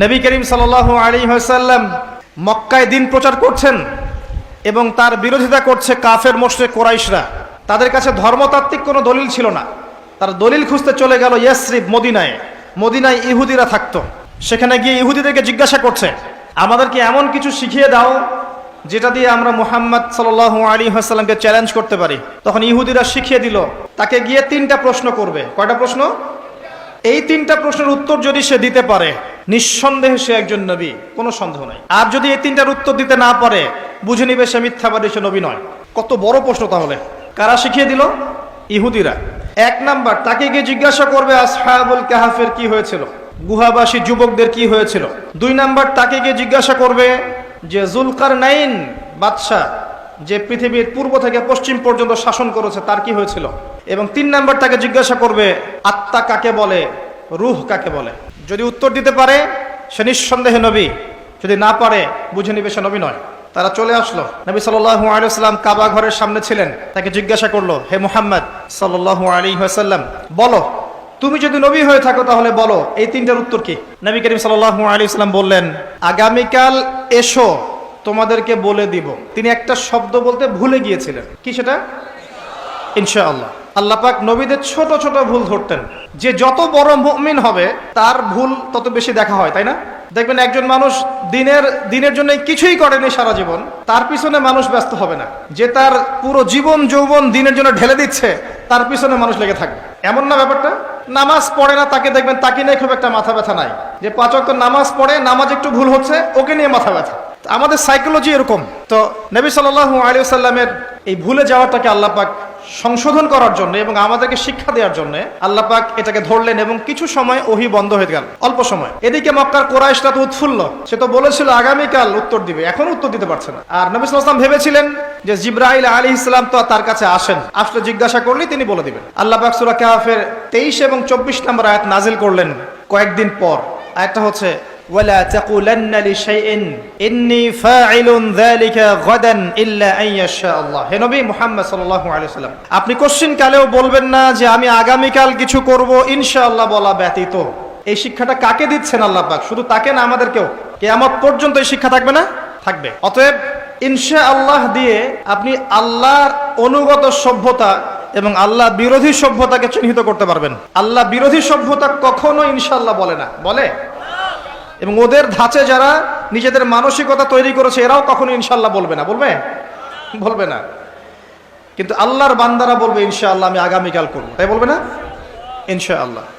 নবী করিম সাল আলী হাসাল্লাম মক্কায় দিন প্রচার করছেন এবং তার বিরোধিতা করছে কাফের মোশরে কোরাইশরা। তাদের কাছে ধর্মতাত্ত্বিক কোনো দলিল ছিল না। তার দলিল খুঁজতে চলে গেল ইয়াসরিফ মদিনায়। মদিনায় ইহুদিরা থাকতো। সেখানে গিয়ে ইহুদিদেরকে জিজ্ঞাসা করছে, আমাদেরকে এমন কিছু শিখিয়ে দাও যেটা দিয়ে আমরা মুহাম্মদ সাল আলী হাসাল্লামকে চ্যালেঞ্জ করতে পারি। তখন ইহুদিরা শিখিয়ে দিল, তাকে গিয়ে তিনটা প্রশ্ন করবে। কয়টা প্রশ্ন? এই তিনটা প্রশ্নের উত্তর যদি সে দিতে পারে নিঃসন্দেহে সে একজন নবী, কোনো সন্দেহ নাই। আর যদি এই তিনটার উত্তর দিতে না পারে, বুঝে নিবে সে মিথ্যাবাদী সে নবী নয়। কত বড় প্রশ্ন তাহলে। কারা শিখিয়ে দিল? ইহুদিরা। এক নাম্বার, তাকে গিয়ে জিজ্ঞাসা করবে, আসহাবুল কাহাফের কি হয়েছিল? গুহাবাসী যুবকদের কি হয়েছিল? দুই নাম্বার, তাকে গিয়ে জিজ্ঞাসা করবে যে জুলকার নাইন বাদশাহ, যে পৃথিবীর পূর্ব থেকে পশ্চিম পর্যন্ত শাসন করেছে, তার কি হয়েছিল? এবং তিন নাম্বার, তাকে জিজ্ঞাসা করবে, আত্মা কাকে বলে? রুহ কাকে বলে? যদি উত্তর দিতে পারে, সে নিঃসন্দেহে নবী। যদি না পারে, বুঝে নিবে সে নবী নয়। তারা চলে আসলো। নবী সাল্লাম কাবা ঘরের সামনে ছিলেন। তাকে জিজ্ঞাসা করল, হে মুহাম্মদ ওয়াসাল্লাম, বলো, তুমি যদি নবী হয়ে থাকো তাহলে বলো, এই তিনটার উত্তর কি? নবী করিম সাল্লাম বললেন, আগামীকাল এসো, তোমাদেরকে বলে দিব। তিনি একটা শব্দ বলতে ভুলে গিয়েছিলেন। কি সেটা? ইনশাআল্লাহ। আল্লাহ পাক নবীদের ছোট ছোট ভুল ধরতেন। যে যত বড় মুমিন হবে, তার ভুল তত বেশি দেখা হয়, তাই না? দেখবেন একজন মানুষ দিনের দিনের জন্য কিছুই করেনি সারা জীবন, তার পিছনে মানুষ ব্যস্ত হবে না। যে তার পুরো জীবন, যৌবন দিনের জন্য ঢেলে দিচ্ছে, তার পিছনে মানুষ লেগে থাকবে। এমন না ব্যাপারটা? নামাজ পড়ে না, তাকে দেখবেন তাকে নিয়ে খুব একটা মাথা ব্যথা নাই। যে পাঁচ ওয়াক্ত নামাজ পড়ে, নামাজ একটু ভুল হচ্ছে, ওকে নিয়ে মাথা ব্যথা। আমাদের সাইকোলজি এরকম। তো নবী সাল্লাল্লাহু আলাইহি সাল্লামের এই ভুলে যাওয়াটাকে আল্লাহ পাক সংশোধন করার জন্য এবং আমাদেরকে শিক্ষা দেওয়ার জন্য আল্লাহ পাক এটাকে ধরলেন এবং কিছু সময় ওহি বন্ধ হয়ে গেল। অল্প সময়। এদিকে মক্কার কোরাইশটা তো উৎফুল্ল। সে তো বলেছিল আগামীকাল উত্তর দিবে। এখন উত্তর দিতে পারছে না। আর নবী সাল্লাম ভেবেছিলেন যে জিব্রাইল আলী ইসলাম তো তার কাছে আসেন। আসলে জিজ্ঞাসা করলেই তিনি বলে দিবেন। আল্লাহ পাক সূরা কাহাফের তেইশ এবং চব্বিশ নম্বর আয়াত নাজিল করলেন কয়েকদিন পর। আয়াতটা হচ্ছে ولا تقولن لشيء إني فاعل ذلك غدا إلا أن يشاء الله হে নবী মুহাম্মদ সাল্লাল্লাহু আলাইহি সাল্লাম আপনি কোশ্চিন কালেও বলবেন না যে আমি আগামীকাল কিছু করব ইনশাআল্লাহ বলা ব্যতীত এই শিক্ষাটা কাকে দিচ্ছেন আল্লাহ পাক শুধু তাকে না আমাদেরকেও কিয়ামত পর্যন্ত এই শিক্ষা থাকবে না থাকবে অতএব ইনশা আল্লাহ দিয়ে আপনি আল্লাহর অনুগত সভ্যতা এবং আল্লাহ বিরোধী সভ্যতাকে চিহ্নিত করতে পারবেন আল্লাহ বিরোধী সভ্যতা কখনো ইনশাআল্লাহ বলে না বলে এবং ওদের ধাঁচে যারা নিজেদের মানসিকতা তৈরি করেছে, এরাও কখনো ইনশাল্লাহ বলবে না। বলবে? বলবে না। কিন্তু আল্লাহর বান্দারা বলবে, ইনশাআল্লাহ আমি আগামীকাল করব। তাই বলবে না? ইনশাআল্লাহ।